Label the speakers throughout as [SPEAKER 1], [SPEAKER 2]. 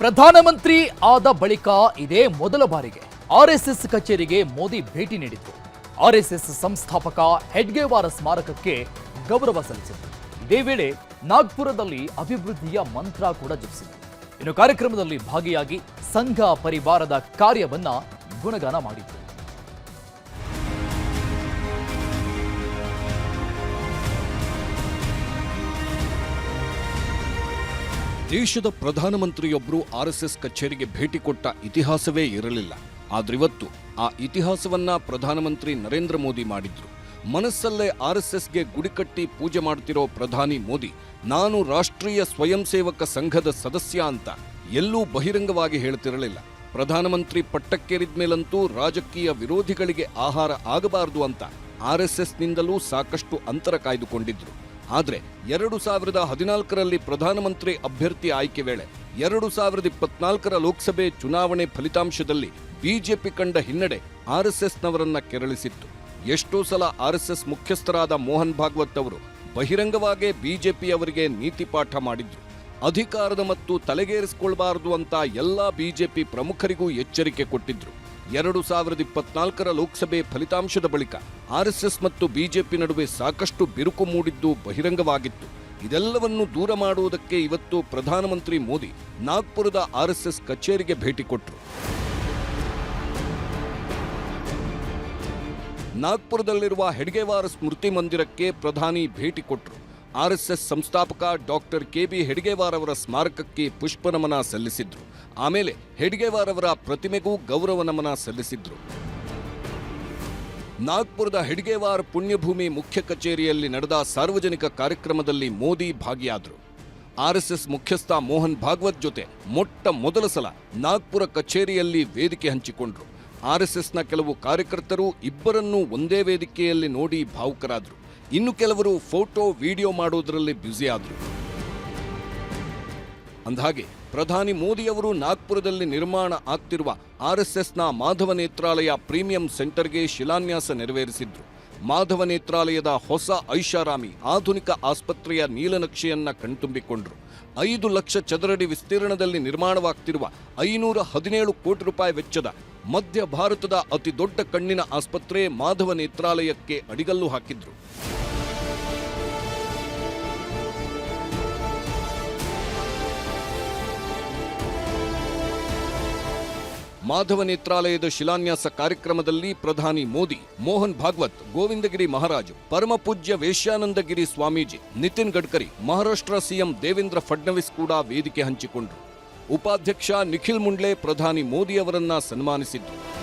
[SPEAKER 1] ಪ್ರಧಾನಮಂತ್ರಿ ಆದ ಬಳಿಕ ಇದೇ ಮೊದಲ ಬಾರಿಗೆ ಆರ್ಎಸ್ಎಸ್ ಕಚೇರಿಗೆ ಮೋದಿ ಭೇಟಿ ನೀಡಿದ್ದು ಆರ್ಎಸ್ಎಸ್ ಸಂಸ್ಥಾಪಕ ಹೆಡ್ಗೇವಾರ ಸ್ಮಾರಕಕ್ಕೆ ಗೌರವ ಸಲ್ಲಿಸಿದರು. ಇದೇ ವೇಳೆ ನಾಗ್ಪುರದಲ್ಲಿ ಅಭಿವೃದ್ಧಿಯ ಮಂತ್ರ ಕೂಡ ಜಪಿಸಿದರು. ಇನ್ನು ಕಾರ್ಯಕ್ರಮದಲ್ಲಿ ಭಾಗಿಯಾಗಿ ಸಂಘ ಪರಿವಾರದ ಕಾರ್ಯವನ್ನ ಗುಣಗಾನ ಮಾಡಿದ್ರು.
[SPEAKER 2] ದೇಶದ ಪ್ರಧಾನಮಂತ್ರಿಯೊಬ್ಬರು ಆರ್ಎಸ್ಎಸ್ ಕಚೇರಿಗೆ ಭೇಟಿ ಕೊಟ್ಟ ಇತಿಹಾಸವೇ ಇರಲಿಲ್ಲ. ಆದ್ರಿವತ್ತು ಆ ಇತಿಹಾಸವನ್ನ ಪ್ರಧಾನಮಂತ್ರಿ ನರೇಂದ್ರ ಮೋದಿ ಮಾಡಿದ್ರು. ಮನಸ್ಸಲ್ಲೇ ಆರ್ಎಸ್ಎಸ್ಗೆ ಗುಡಿಕಟ್ಟಿ ಪೂಜೆ ಮಾಡ್ತಿರೋ ಪ್ರಧಾನಿ ಮೋದಿ ನಾನು ರಾಷ್ಟ್ರೀಯ ಸ್ವಯಂ ಸೇವಕ ಸಂಘದ ಸದಸ್ಯ ಅಂತ ಎಲ್ಲೂ ಬಹಿರಂಗವಾಗಿ ಹೇಳ್ತಿರಲಿಲ್ಲ. ಪ್ರಧಾನಮಂತ್ರಿ ಪಟ್ಟಕ್ಕೇರಿದ್ಮೇಲಂತೂ ರಾಜಕೀಯ ವಿರೋಧಿಗಳಿಗೆ ಆಹಾರ ಆಗಬಾರದು ಅಂತ ಆರ್ಎಸ್ಎಸ್ನಿಂದಲೂ ಸಾಕಷ್ಟು ಅಂತರ ಕಾಯ್ದುಕೊಂಡಿದ್ರು. ಆದ್ರೆ ಎರಡು ಸಾವಿರದ ಹದಿನಾಲ್ಕರಲ್ಲಿ ಪ್ರಧಾನಮಂತ್ರಿ ಅಭ್ಯರ್ಥಿ ಆಯ್ಕೆ ವೇಳೆ ಎರಡು ಸಾವಿರದ ಇಪ್ಪತ್ನಾಲ್ಕರ ಲೋಕಸಭೆ ಚುನಾವಣೆ ಫಲಿತಾಂಶದಲ್ಲಿ ಬಿಜೆಪಿ ಕಂಡ ಹಿನ್ನಡೆ ಆರ್ಎಸ್ಎಸ್ನವರನ್ನ ಕೆರಳಿಸಿತ್ತು. ಎಷ್ಟೋ ಸಲ ಆರ್ಎಸ್ಎಸ್ ಮುಖ್ಯಸ್ಥರಾದ ಮೋಹನ್ ಭಾಗವತ್ ಅವರು ಬಹಿರಂಗವಾಗೇ ಬಿಜೆಪಿಯವರಿಗೆ ನೀತಿ ಪಾಠ ಮಾಡಿದ್ರು. ಅಧಿಕಾರದ ಮತ್ತು ತಲೆಗೇರಿಸಿಕೊಳ್ಬಾರದು ಅಂತ ಎಲ್ಲಾ ಬಿಜೆಪಿ ಪ್ರಮುಖರಿಗೂ ಎಚ್ಚರಿಕೆ ಕೊಟ್ಟಿದ್ರು. ಎರಡು ಸಾವಿರದ ಇಪ್ಪತ್ನಾಲ್ಕರ ಲೋಕಸಭೆ ಫಲಿತಾಂಶದ ಬಳಿಕ ಆರ್ಎಸ್ಎಸ್ ಮತ್ತು ಬಿಜೆಪಿ ನಡುವೆ ಸಾಕಷ್ಟು ಬಿರುಕು ಮೂಡಿದ್ದು ಬಹಿರಂಗವಾಗಿತ್ತು. ಇದೆಲ್ಲವನ್ನು ದೂರ ಮಾಡುವುದಕ್ಕೆ ಇವತ್ತು ಪ್ರಧಾನಮಂತ್ರಿ ಮೋದಿ ನಾಗ್ಪುರದ ಆರ್ಎಸ್ಎಸ್ ಕಚೇರಿಗೆ ಭೇಟಿ ಕೊಟ್ಟರು ನಾಗ್ಪುರದಲ್ಲಿರುವ ಹೆಡ್ಗೆವಾರ ಸ್ಮೃತಿ ಮಂದಿರಕ್ಕೆ ಪ್ರಧಾನಿ ಭೇಟಿ ಕೊಟ್ಟರು ಆರ್ಎಸ್ಎಸ್ ಸಂಸ್ಥಾಪಕ ಡಾಕ್ಟರ್ ಕೆಬಿ ಹೆಡ್ಗೇವಾರ್ ಅವರ ಸ್ಮಾರಕಕ್ಕೆ ಪುಷ್ಪ ನಮನ ಸಲ್ಲಿಸಿದ್ರು. ಆಮೇಲೆ ಹೆಡ್ಗೇವಾರ್ ಅವರ ಪ್ರತಿಮೆಗೂ ಗೌರವ ನಮನ ಸಲ್ಲಿಸಿದ್ರು. ನಾಗ್ಪುರದ ಹೆಡ್ಗೇವಾರ್ ಪುಣ್ಯಭೂಮಿ ಮುಖ್ಯ ಕಚೇರಿಯಲ್ಲಿ ನಡೆದ ಸಾರ್ವಜನಿಕ ಕಾರ್ಯಕ್ರಮದಲ್ಲಿ ಮೋದಿ ಭಾಗಿಯಾದರು. ಆರ್ಎಸ್ಎಸ್ ಮುಖ್ಯಸ್ಥ ಮೋಹನ್ ಭಾಗವತ್ ಜೊತೆ ಮೊಟ್ಟ ಮೊದಲ ಸಲ ನಾಗ್ಪುರ ಕಚೇರಿಯಲ್ಲಿ ವೇದಿಕೆ ಹಂಚಿಕೊಂಡ್ರು. ಆರ್ಎಸ್ಎಸ್ನ ಕೆಲವು ಕಾರ್ಯಕರ್ತರು ಇಬ್ಬರನ್ನೂ ಒಂದೇ ವೇದಿಕೆಯಲ್ಲಿ ನೋಡಿ ಭಾವುಕರಾದರು. ಇನ್ನು ಕೆಲವರು ಫೋಟೋ, ವಿಡಿಯೋ ಮಾಡೋದರಲ್ಲಿ ಬ್ಯುಸಿ ಆದರು. ಅಂದಹಾಗೆ, ಪ್ರಧಾನಿ ಮೋದಿಯವರು ನಾಗ್ಪುರದಲ್ಲಿ ನಿರ್ಮಾಣ ಆಗ್ತಿರುವ ಆರ್ಎಸ್ಎಸ್ನ ಮಾಧವ ನೇತ್ರಾಲಯ ಪ್ರೀಮಿಯಂ ಸೆಂಟರ್ಗೆ ಶಿಲಾನ್ಯಾಸ ನೆರವೇರಿಸಿದ್ರು. ಮಾಧವ ನೇತ್ರಾಲಯದ ಹೊಸ ಐಷಾರಾಮಿ ಆಧುನಿಕ ಆಸ್ಪತ್ರೆಯ ನೀಲನಕ್ಷೆಯನ್ನ ಕಣ್ತುಂಬಿಕೊಂಡ್ರು. ಐದು ಲಕ್ಷ ಚದರಡಿ ವಿಸ್ತೀರ್ಣದಲ್ಲಿ ನಿರ್ಮಾಣವಾಗ್ತಿರುವ ಐನೂರ ಹದಿನೇಳು ಕೋಟಿ ರೂಪಾಯಿ ವೆಚ್ಚದ ಮಧ್ಯ ಭಾರತದ ಅತಿ ದೊಡ್ಡ ಕಣ್ಣಿನ ಆಸ್ಪತ್ರೆ ಮಾಧವ ನೇತ್ರಾಲಯಕ್ಕೆ ಅಡಿಗಲ್ಲು ಹಾಕಿದ್ರು. ಮಾಧವ ನೇತ್ರಾಲಯದ ಶಿಲಾನ್ಯಾಸ ಕಾರ್ಯಕ್ರಮದಲ್ಲಿ ಪ್ರಧಾನಿ ಮೋದಿ, ಮೋಹನ್ ಭಾಗವತ್, ಗೋವಿಂದಗಿರಿ ಮಹಾರಾಜ್ ಪರಮಪೂಜ್ಯ ವೇಶ್ಯಾನಂದಗಿರಿ ಸ್ವಾಮೀಜಿ, ನಿತಿನ್ ಗಡ್ಕರಿ, ಮಹಾರಾಷ್ಟ್ರ ಸಿಎಂ ದೇವೇಂದ್ರ ಫಡ್ನವೀಸ್ ಕೂಡ ವೇದಿಕೆ ಹಂಚಿಕೊಂಡರು. ಉಪಾಧ್ಯಕ್ಷ ನಿಖಿಲ್ ಮುಂಡ್ಲೆ ಪ್ರಧಾನಿ ಮೋದಿ ಅವರನ್ನ ಸನ್ಮಾನಿಸಿದ್ರು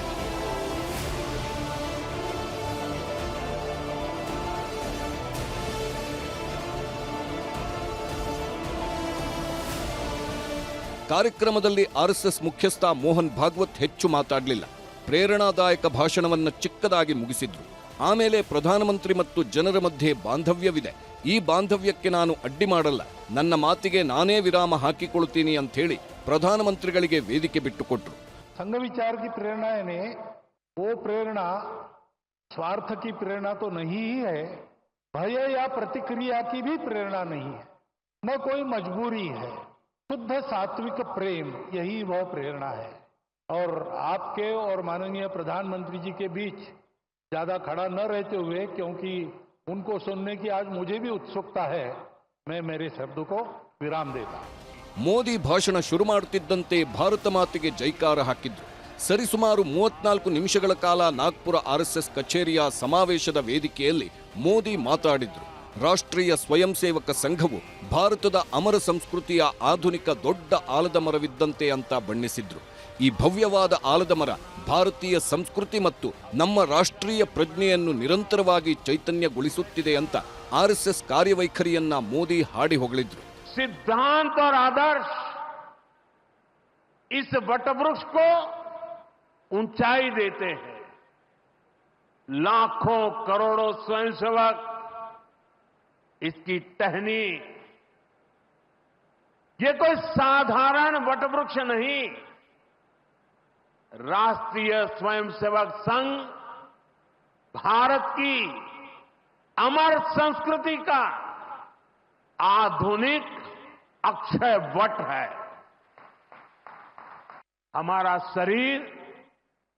[SPEAKER 2] ಕಾರ್ಯಕ್ರಮದಲ್ಲಿ ಆರ್ಎಸ್ಎಸ್ ಮುಖ್ಯಸ್ಥ ಮೋಹನ್ ಭಾಗವತ್ ಹೆಚ್ಚು ಮಾತಾಡಲಿಲ್ಲ. ಪ್ರೇರಣಾದಾಯಕ ಭಾಷಣವನ್ನ ಚಿಕ್ಕದಾಗಿ ಮುಗಿಸಿದ್ರು. ಆಮೇಲೆ ಪ್ರಧಾನಮಂತ್ರಿ ಮತ್ತು ಜನರ ಮಧ್ಯೆ ಬಾಂಧವ್ಯವಿದೆ. ಈ ಬಾಂಧವ್ಯಕ್ಕೆ ನಾನು ಅಡ್ಡಿ ಮಾಡಲ್ಲ. ನನ್ನ ಮಾತಿಗೆ ನಾನೇ ವಿರಾಮ ಹಾಕಿಕೊಳ್ತೀನಿ ಅಂತ ಹೇಳಿ ಪ್ರಧಾನಮಂತ್ರಿಗಳಿಗೆ ವೇದಿಕೆ ಬಿಟ್ಟುಕೊಟ್ರು
[SPEAKER 3] संघ विचार की प्रेरणा यानी वो प्रेरणा स्वार्थ की प्रेरणा तो नहीं ही है भय या प्रतिक्रिया की भी प्रेरणा नहीं है न कोई मजबूरी है शुद्ध सात्विक प्रेम यही वह प्रेरणा है और आपके और माननीय प्रधानमंत्री जी के बीच ज्यादा खड़ा न रहते हुए क्योंकि उनको सुनने की आज मुझे भी उत्सुकता है मैं मेरे शब्द को विराम देता हूं
[SPEAKER 2] ಮೋದಿ ಭಾಷಣ ಶುರು ಮಾಡುತ್ತಿದ್ದಂತೆ ಭಾರತ ಮಾತೆಗೆ ಜೈಕಾರ ಹಾಕಿದ್ರು. ಸರಿಸುಮಾರು ಮೂವತ್ನಾಲ್ಕು ನಿಮಿಷಗಳ ಕಾಲ ನಾಗ್ಪುರ ಆರ್ಎಸ್ಎಸ್ ಕಚೇರಿಯ ಸಮಾವೇಶದ ವೇದಿಕೆಯಲ್ಲಿ ಮೋದಿ ಮಾತಾಡಿದ್ರು. ರಾಷ್ಟ್ರೀಯ ಸ್ವಯಂ ಸೇವಕ ಸಂಘವು ಭಾರತದ ಅಮರ ಸಂಸ್ಕೃತಿಯ ಆಧುನಿಕ ದೊಡ್ಡ ಆಲದ ಮರವಿದ್ದಂತೆ ಅಂತ ಬಣ್ಣಿಸಿದ್ರು. ಈ ಭವ್ಯವಾದ ಆಲದ ಮರ ಭಾರತೀಯ ಸಂಸ್ಕೃತಿ ಮತ್ತು ನಮ್ಮ ರಾಷ್ಟ್ರೀಯ ಪ್ರಜ್ಞೆಯನ್ನು ನಿರಂತರವಾಗಿ ಚೈತನ್ಯಗೊಳಿಸುತ್ತಿದೆ ಅಂತ ಆರ್ಎಸ್ಎಸ್ ಕಾರ್ಯವೈಖರಿಯನ್ನ ಮೋದಿ ಹಾಡಿ ಹೊಗಳಿದ್ರು.
[SPEAKER 4] सिद्धांत और आदर्श इस वटवृक्ष को ऊंचाई देते हैं। लाखों करोड़ों स्वयंसेवक इसकी टहनी। ये कोई साधारण वटवृक्ष नहीं। राष्ट्रीय स्वयंसेवक संघ भारत की अमर संस्कृति का आधुनिक अक्षय वट है। हमारा शरीर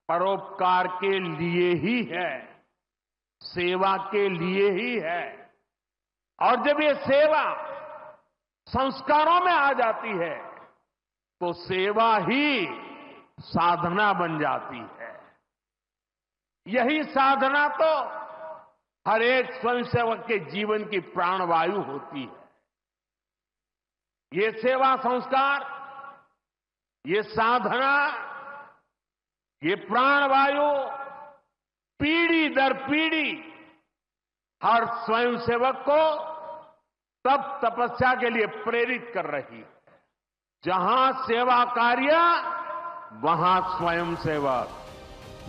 [SPEAKER 4] परोपकार के लिए ही है, सेवा के लिए ही है। और जब ये सेवा संस्कारों में आ जाती है तो सेवा ही साधना बन जाती है। यही साधना तो हर एक स्वयंसेवक के जीवन की प्राणवायु होती है। ये सेवा संस्कार ये साधना ये प्राणवायु पीढ़ी दर पीढ़ी हर स्वयंसेवक को तब तपस्या के लिए प्रेरित कर रही है जहां सेवा कार्य वहां स्वयंसेवक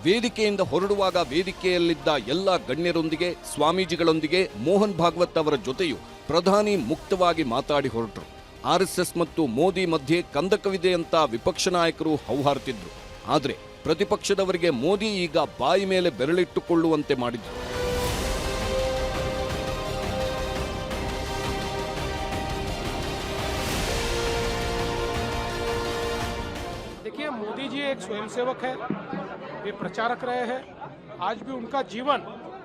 [SPEAKER 2] ವೇದಿಕೆಯಿಂದ ಹೊರಡುವಾಗ ವೇದಿಕೆಯಲ್ಲಿದ್ದ ಎಲ್ಲ ಗಣ್ಯರೊಂದಿಗೆ ಸ್ವಾಮೀಜಿಗಳೊಂದಿಗೆ ಮೋಹನ್ ಭಾಗವತ್ ಅವರ ಜೊತೆಯೂ ಪ್ರಧಾನಿ ಮುಕ್ತವಾಗಿ ಮಾತಾಡಿ ಹೊರಟರು ಆರ್ಎಸ್ಎಸ್ ಮತ್ತು ಮೋದಿ ಮಧ್ಯೆ ಕಂದಕವಿದೆ ಅಂತ ವಿಪಕ್ಷ ನಾಯಕರು ಹೌಹಾರ್ತಿದ್ರು ಆದರೆ ಪ್ರತಿಪಕ್ಷದವರಿಗೆ ಮೋದಿ ಈಗ ಬಾಯಿ ಮೇಲೆ ಬೆರಳಿಟ್ಟುಕೊಳ್ಳುವಂತೆ ಮಾಡಿದ್ರು
[SPEAKER 5] देखिए मोदी जी एक स्वयंसेवक है वे प्रचारक रहे हैं आज भी उनका जीवन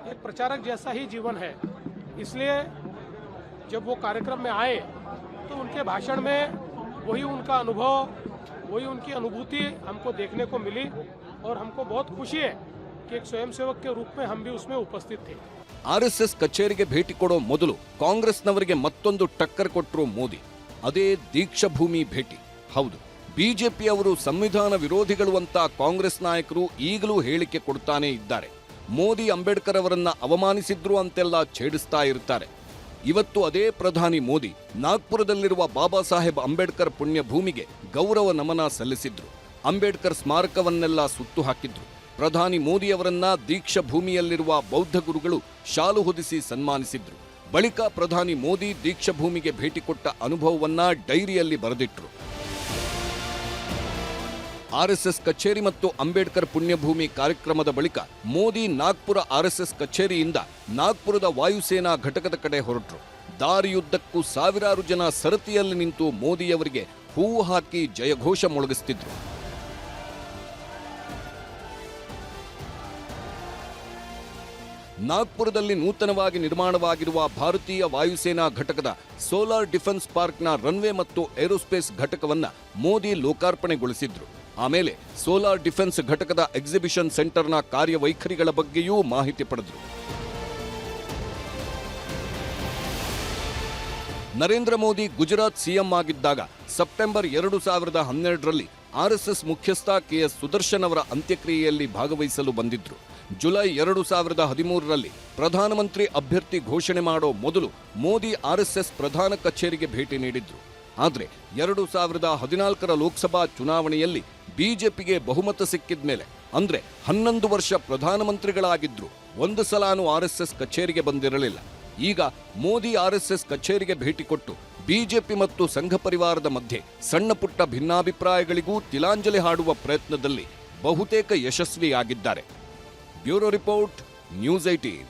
[SPEAKER 5] एक प्रचारक जैसा ही जीवन है इसलिए जब वो कार्यक्रम में आए तो उनके भाषण में वही उनका अनुभव वही उनकी अनुभूति हमको देखने को मिली और हमको बहुत खुशी है कि एक स्वयंसेवक के रूप में हम भी उसमें उपस्थित थे
[SPEAKER 2] ಆರ್ಎಸ್ಎಸ್ ಕಚೇರಿಗೆ ಭೇಟಿ ಕೊಡೋ ಮೊದಲು ಕಾಂಗ್ರೆಸ್ನವರಿಗೆ ಮತ್ತೊಂದು ಟಕ್ಕರ್ ಕೊಟ್ಟರು ಮೋದಿ ಅದೇ ದೀಕ್ಷಾಭೂಮಿ ಭೇಟಿ ಹೌದು ಬಿಜೆಪಿಯವರು ಸಂವಿಧಾನ ವಿರೋಧಿಗಳು ಅಂತ ಕಾಂಗ್ರೆಸ್ ನಾಯಕರು ಈಗಲೂ ಹೇಳಿಕೆ ಕೊಡ್ತಾನೇ ಇದ್ದಾರೆ ಮೋದಿ ಅಂಬೇಡ್ಕರ್ ಅವರನ್ನ ಅವಮಾನಿಸಿದ್ರು ಅಂತೆಲ್ಲ ಛೇಡಿಸ್ತಾ ಇರ್ತಾರೆ ಇವತ್ತು ಅದೇ ಪ್ರಧಾನಿ ಮೋದಿ ನಾಗ್ಪುರದಲ್ಲಿರುವ ಬಾಬಾ ಸಾಹೇಬ್ ಅಂಬೇಡ್ಕರ್ ಪುಣ್ಯಭೂಮಿಗೆ ಗೌರವ ನಮನ ಸಲ್ಲಿಸಿದ್ರು. ಅಂಬೇಡ್ಕರ್ ಸ್ಮಾರಕವನ್ನೆಲ್ಲ ಸುತ್ತು ಹಾಕಿದ್ರು. ಪ್ರಧಾನಿ ಮೋದಿಯವರನ್ನ ದೀಕ್ಷಾ ಭೂಮಿಯಲ್ಲಿರುವ ಬೌದ್ಧ ಗುರುಗಳು ಶಾಲು ಹೊದಿಸಿ ಸನ್ಮಾನಿಸಿದ್ರು. ಬಳಿಕ ಪ್ರಧಾನಿ ಮೋದಿ ದೀಕ್ಷಾ ಭೂಮಿಗೆ ಭೇಟಿ ಕೊಟ್ಟ ಅನುಭವವನ್ನ ಡೈರಿಯಲ್ಲಿ ಬರೆದಿಟ್ರು. ಆರ್ಎಸ್ಎಸ್ ಕಚೇರಿ ಮತ್ತು ಅಂಬೇಡ್ಕರ್ ಪುಣ್ಯಭೂಮಿ ಕಾರ್ಯಕ್ರಮದ ಬಳಿಕ ಮೋದಿ ನಾಗ್ಪುರ ಆರ್ಎಸ್ಎಸ್ ಕಚೇರಿಯಿಂದ ನಾಗ್ಪುರದ ವಾಯುಸೇನಾ ಘಟಕದ ಕಡೆ ಹೊರಟರು. ದಾರಿಯುದ್ದಕ್ಕೂ ಸಾವಿರಾರು ಜನ ಸರತಿಯಲ್ಲಿ ನಿಂತು ಮೋದಿಯವರಿಗೆ ಹೂವು ಹಾಕಿ ಜಯಘೋಷ ಮೊಳಗಿಸ್ತಿದ್ರು. ನಾಗ್ಪುರದಲ್ಲಿ ನೂತನವಾಗಿ ನಿರ್ಮಾಣವಾಗಿರುವ ಭಾರತೀಯ ವಾಯುಸೇನಾ ಘಟಕದ ಸೋಲಾರ್ ಡಿಫೆನ್ಸ್ ಪಾರ್ಕ್ನ ರನ್ವೇ ಮತ್ತು ಏರೋಸ್ಪೇಸ್ ಘಟಕವನ್ನು ಮೋದಿ ಲೋಕಾರ್ಪಣೆಗೊಳಿಸಿದ್ರು. ಆಮೇಲೆ ಸೋಲಾರ್ ಡಿಫೆನ್ಸ್ ಘಟಕದ ಎಕ್ಸಿಬಿಷನ್ ಸೆಂಟರ್ನ ಕಾರ್ಯವೈಖರಿಗಳ ಬಗ್ಗೆಯೂ ಮಾಹಿತಿ ಪಡೆದರು. ನರೇಂದ್ರ ಮೋದಿ ಗುಜರಾತ್ ಸಿಎಂ ಆಗಿದ್ದಾಗ ಸೆಪ್ಟೆಂಬರ್ ಎರಡು ಸಾವಿರದ ಹನ್ನೆರಡರಲ್ಲಿ ಆರ್ಎಸ್ಎಸ್ ಮುಖ್ಯಸ್ಥ ಕೆಎಸ್ ಸುದರ್ಶನ್ ಅವರ ಅಂತ್ಯಕ್ರಿಯೆಯಲ್ಲಿ ಭಾಗವಹಿಸಲು ಬಂದಿದ್ರು. ಜುಲೈ ಎರಡು ಸಾವಿರದ ಹದಿಮೂರರಲ್ಲಿ ಪ್ರಧಾನಮಂತ್ರಿ ಅಭ್ಯರ್ಥಿ ಘೋಷಣೆ ಮಾಡೋ ಮೊದಲು ಮೋದಿ ಆರ್ಎಸ್ಎಸ್ ಪ್ರಧಾನ ಕಚೇರಿಗೆ ಭೇಟಿ ನೀಡಿದ್ರು. ಆದರೆ ಎರಡು ಸಾವಿರದ ಹದಿನಾಲ್ಕರ ಲೋಕಸಭಾ ಚುನಾವಣೆಯಲ್ಲಿ ಬಿಜೆಪಿಗೆ ಬಹುಮತ ಸಿಕ್ಕಿದ ಮೇಲೆ ಅಂದ್ರೆ ಹನ್ನೊಂದು ವರ್ಷ ಪ್ರಧಾನಮಂತ್ರಿಗಳಾಗಿದ್ರು, ಒಂದು ಸಲಾನು ಎಸ್ ಕಚೇರಿಗೆ ಬಂದಿರಲಿಲ್ಲ. ಈಗ ಮೋದಿ ಆರ್ಎಸ್ಎಸ್ ಕಚೇರಿಗೆ ಭೇಟಿ ಕೊಟ್ಟು ಬಿಜೆಪಿ ಮತ್ತು ಸಂಘ ಪರಿವಾರದ ಮಧ್ಯೆ ಸಣ್ಣ ಪುಟ್ಟ ಭಿನ್ನಾಭಿಪ್ರಾಯಗಳಿಗೂ ತಿಲಾಂಜಲಿ ಹಾಡುವ ಪ್ರಯತ್ನದಲ್ಲಿ ಬಹುತೇಕ ಯಶಸ್ವಿಯಾಗಿದ್ದಾರೆ. Bureau report, news eighteen